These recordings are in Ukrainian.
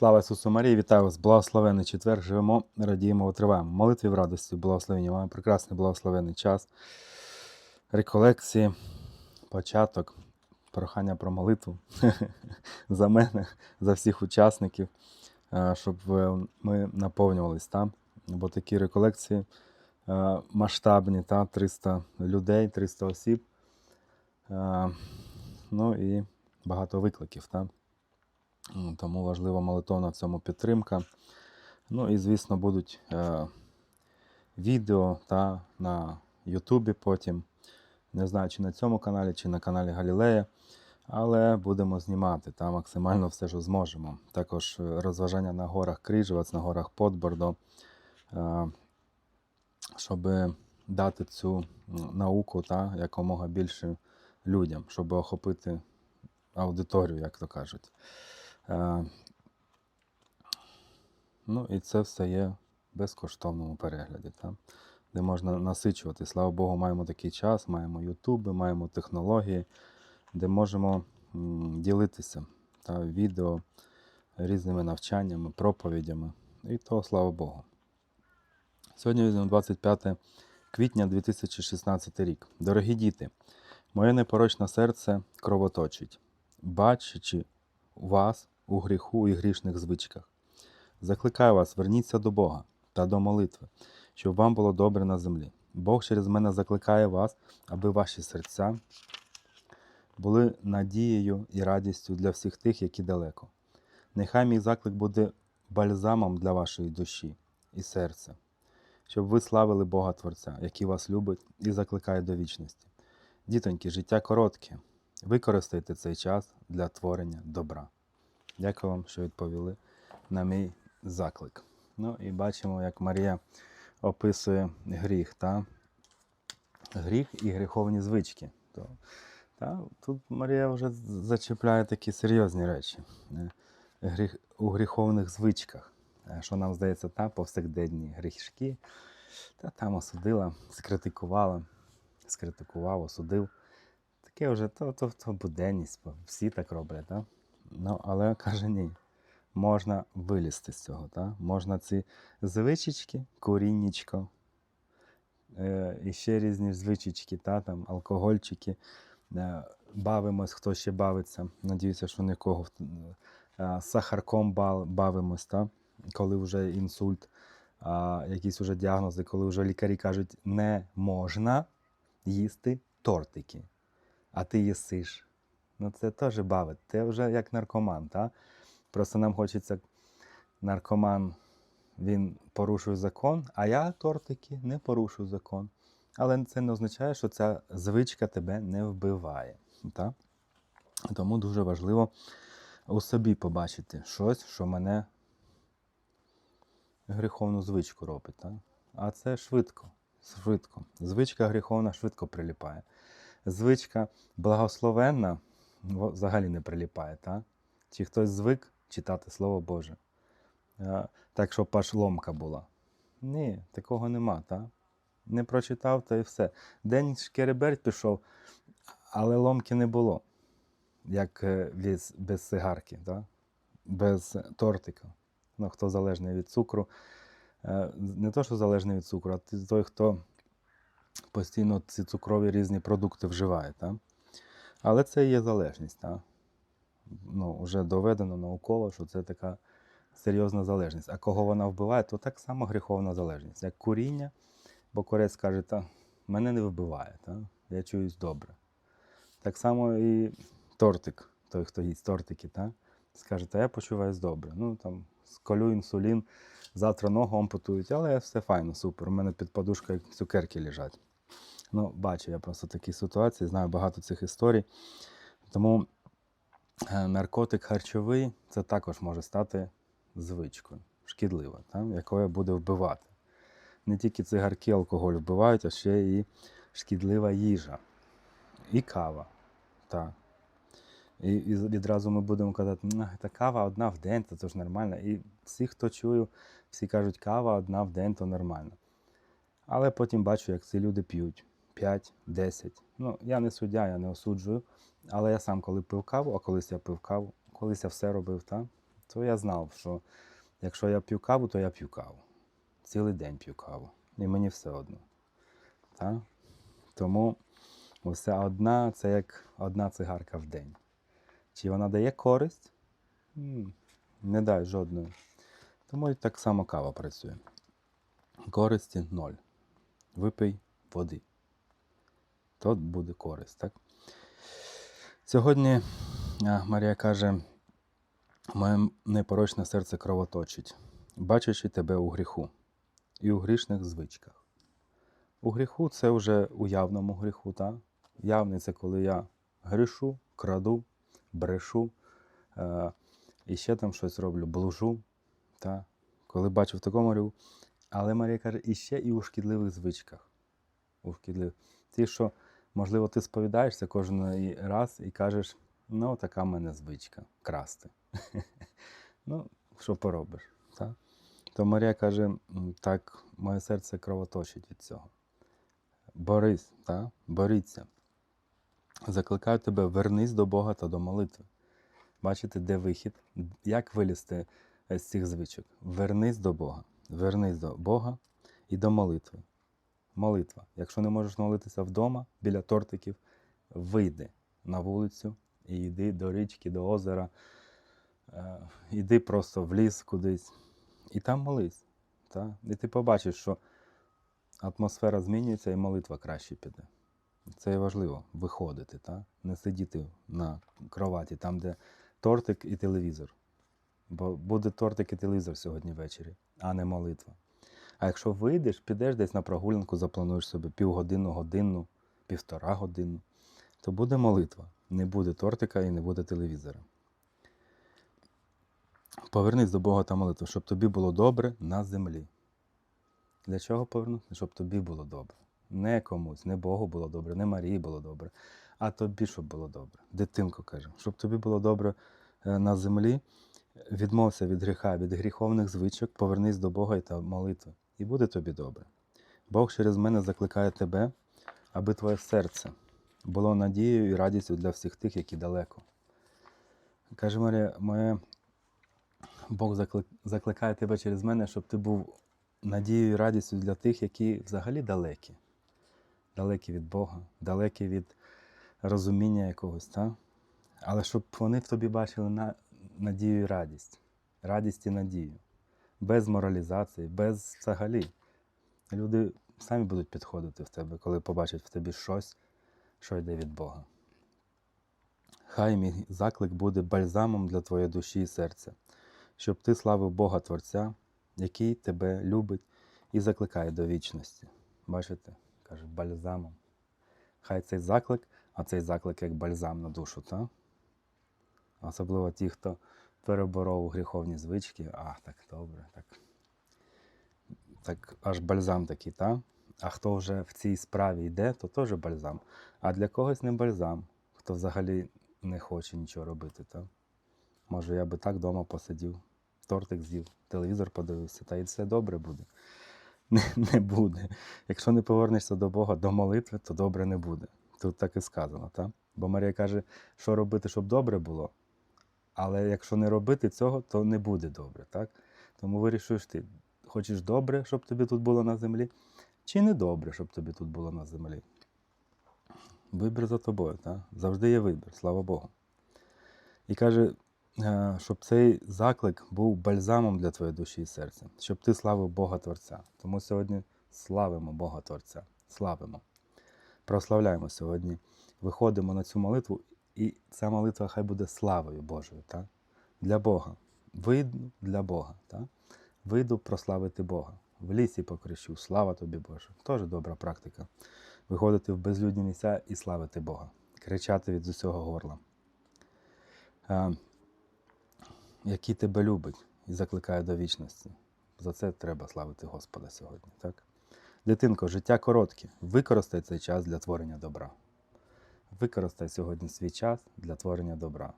Слава Ісусу Марії, вітаю вас! Благословений четвер. Живемо, радіємо, витриваємо. Молитві в радості, благословення. Маємо прекрасний благословений час. Реколекції, початок, прохання про молитву за мене, за всіх учасників, е, щоб ми наповнювались там. Бо такі реколекції е, масштабні, та, 300 людей, 300 осіб. Е, Ну і багато викликів. Та. Тому важлива молитовна в цьому підтримка. Ну і, звісно, будуть е, відео та на Ютубі потім. Не знаю, чи на цьому каналі, чи на каналі Галілея. Але будемо знімати та максимально все, що зможемо. Також е, розважання на горах Крижевець, на горах Подбордо, е, щоб дати цю науку та, якомога більше людям, щоб охопити аудиторію, як то кажуть. Е, Ну і це все є в безкоштовному перегляді, та? де можна насичувати. Слава Богу, маємо такий час, маємо Ютуби, маємо технології, де можемо ділитися та, відео різними навчаннями, проповідями. І то, слава Богу. Сьогодні візьмемо 25 квітня 2016 рік. Дорогі діти, моє непорочне серце кровоточить, бачачи вас у гріху і грішних звичках. Закликаю вас, верніться до Бога та до молитви, щоб вам було добре на землі. Бог через мене закликає вас, аби ваші серця були надією і радістю для всіх тих, які далеко. Нехай мій заклик буде бальзамом для вашої душі і серця, щоб ви славили Бога Творця, який вас любить і закликає до вічності. Дітоньки, життя коротке. Використайте цей час для творення добра. Дякую вам, що відповіли на мій заклик. Ну і бачимо, як Марія описує гріх. Та? Гріх і гріховні звички. То, та, тут Марія вже зачіпляє такі серйозні речі. Е, Гріх, у гріховних звичках. Е, Що нам здається, та повсякденні грішки. Та там осудила, скритикувала, скритикував, осудив. Таке вже то, то, то буденність, всі так роблять. Та? Ну, але каже ні можна вилізти з цього. Та? Можна ці звичечки, коріннячко, е, і ще різні звичечки, та? там, алкогольчики. Е, бавимось, хто ще бавиться. Надіюся, що нікого е, сахарком бавимось, та? коли вже інсульт, а, якісь вже діагнози, коли вже лікарі кажуть, не можна їсти тортики, а ти їсиш. Ну це теж бавить. Ти вже як наркоман, та? Просто нам хочеться наркоман, він порушує закон, а я тортики не порушую закон. Але це не означає, що ця звичка тебе не вбиває. Так? Тому дуже важливо у собі побачити щось, що мене гріховну звичку робить. Так? А це швидко. швидко. Звичка гріховна швидко приліпає. Звичка благословенна взагалі не приліпає. Так? Чи хтось звик читати Слово Боже? Е, Так, щоб аж ломка була. Ні, такого нема, так? Не прочитав, то і все. День шкереберть пішов, але ломки не було, як е, без, сигарки, так? без тортика. Ну, хто залежний від цукру. Е, Не то, що залежний від цукру, а той, хто постійно ці цукрові різні продукти вживає. Так? Але це є залежність. Так? ну, вже доведено науково, що це така серйозна залежність. А кого вона вбиває, то так само гріховна залежність, як куріння, бо корець каже, та мене не вбиває, та? я чуюсь добре. Так само і тортик, той, хто їсть тортики, та? скаже, та я почуваюсь добре. Ну, там, сколю інсулін, завтра ногу ампутують, але все файно, супер. У мене під подушкою цукерки лежать. Ну, бачу я просто такі ситуації, знаю багато цих історій. Тому Е, наркотик харчовий це також може стати звичкою, шкідлива, та, якою буде вбивати. Не тільки цигарки, алкоголь вбивають, а ще і шкідлива їжа. І кава. Та. І, і відразу ми будемо казати, «Ну, та кава одна в день, то, то ж нормально. І всі, хто чую, всі кажуть, кава одна в день, то нормально. Але потім бачу, як ці люди п'ють 5, 10. Ну, я не суддя, я не осуджую. Але я сам коли пив каву, а колись я пив каву, колись я все робив, та? то я знав, що якщо я п'ю каву, то я п'ю каву. Цілий день п'ю каву. І мені все одно. Так? Тому уся одна це як одна цигарка в день. Чи вона дає користь? Не дає жодної. Тому і так само кава працює. Користі ноль. Випий води. То буде користь, так? Сьогодні Марія каже: моє непорочне серце кровоточить, бачачи тебе у гріху і у грішних звичках. У гріху це вже у явному гріху, так? Явний це коли я грішу, краду, брешу, е, і ще там щось роблю, блужу. Та? Коли бачу в такому гріху. Але Марія каже, і ще і у шкідливих звичках. У шкідливих. Ті, що, можливо, ти сповідаєшся кожен раз і кажеш, ну, така в мене звичка красти. ну, що поробиш? Так? То Марія каже, так, моє серце кровоточить від цього. Борись, так? боріться. Закликаю тебе, вернись до Бога та до молитви. Бачите, де вихід? Як вилізти е, з цих звичок? Вернись до Бога. Вернись до Бога і до молитви. Молитва. Якщо не можеш молитися вдома біля тортиків, вийди на вулицю і йди до річки, до озера, е, йди просто в ліс кудись і там молись. Та? І ти побачиш, що атмосфера змінюється і молитва краще піде. Це важливо виходити, та? не сидіти на кроваті, там, де тортик і телевізор. Бо буде тортик і телевізор сьогодні ввечері, а не молитва. А якщо вийдеш, підеш десь на прогулянку, заплануєш собі півгодину, годину, півтора годину, то буде молитва. Не буде тортика і не буде телевізора. Повернись до Бога та молитви, щоб тобі було добре на землі. Для чого повернутися? Щоб тобі було добре. Не комусь, не Богу було добре, не Марії було добре, а тобі, щоб було добре. Дитинко каже, щоб тобі було добре е, на землі, відмовся від гріха, від гріховних звичок, повернись до Бога і та молитви, і буде тобі добре. Бог через мене закликає тебе, аби твоє серце було надією і радістю для всіх тих, які далеко. Каже Марія, моє Бог закликає тебе через мене, щоб ти був надією і радістю для тих, які взагалі далекі. Далекі від Бога, далекі від розуміння якогось, та? але щоб вони в тобі бачили надію і радість, радість і надію, без моралізації, без взагалі. Люди самі будуть підходити в тебе, коли побачать в тобі щось, що йде від Бога. Хай мій заклик буде бальзамом для твоєї душі і серця, щоб ти славив Бога Творця, який тебе любить і закликає до вічності. Бачите, каже, бальзамом. Хай цей заклик, а цей заклик як бальзам на душу, та? Особливо ті, хто переборов гріховні звички, а, так добре, так. Так аж бальзам такий, та? А хто вже в цій справі йде, то теж бальзам. А для когось не бальзам, хто взагалі не хоче нічого робити. Та? Може, я би так вдома посидів, тортик з'їв, телевізор подивився, та і все добре буде. Не, не буде. Якщо не повернешся до Бога, до молитви, то добре не буде. Тут так і сказано, так? Бо Марія каже, що робити, щоб добре було. Але якщо не робити цього, то не буде добре, так? Тому вирішуєш ти, хочеш добре, щоб тобі тут було на землі, чи не добре, щоб тобі тут було на землі. Вибір за тобою, так? Завжди є вибір, слава Богу. І каже, е, щоб цей заклик був бальзамом для твоєї душі і серця, щоб ти славив Бога Творця. Тому сьогодні славимо Бога Творця, славимо. Прославляємо сьогодні, виходимо на цю молитву, і ця молитва хай буде славою Божою, так? для Бога. Вийду для Бога. Так? Вийду прославити Бога. В лісі покричу, слава тобі Боже. Теж добра практика. Виходити в безлюдні місця і славити Бога, кричати від усього горла. Е, який тебе любить і закликає до вічності. За це треба славити Господа сьогодні. Так? Дитинко, життя коротке. Використай цей час для творення добра. Використай сьогодні свій час для творення добра.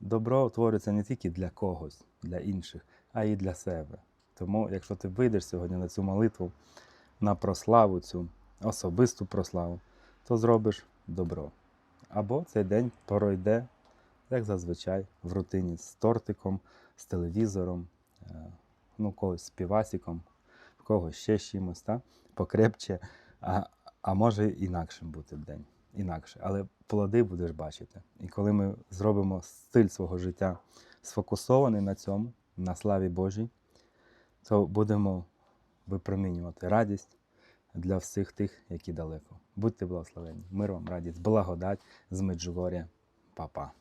Добро твориться не тільки для когось, для інших, а й для себе. Тому, якщо ти вийдеш сьогодні на цю молитву, на прославу цю, особисту прославу, то зробиш добро. Або цей день пройде як зазвичай, в рутині з тортиком, з телевізором, е, ну, когось з півасиком, в когось ще чимось, покрепче, а, а може інакшим бути день. Інакше. Але плоди будеш бачити. І коли ми зробимо стиль свого життя сфокусований на цьому, на славі Божій, то будемо випромінювати радість для всіх тих, які далеко. Будьте благословені. Мир вам, радість, благодать з Меджугоря. Па-па.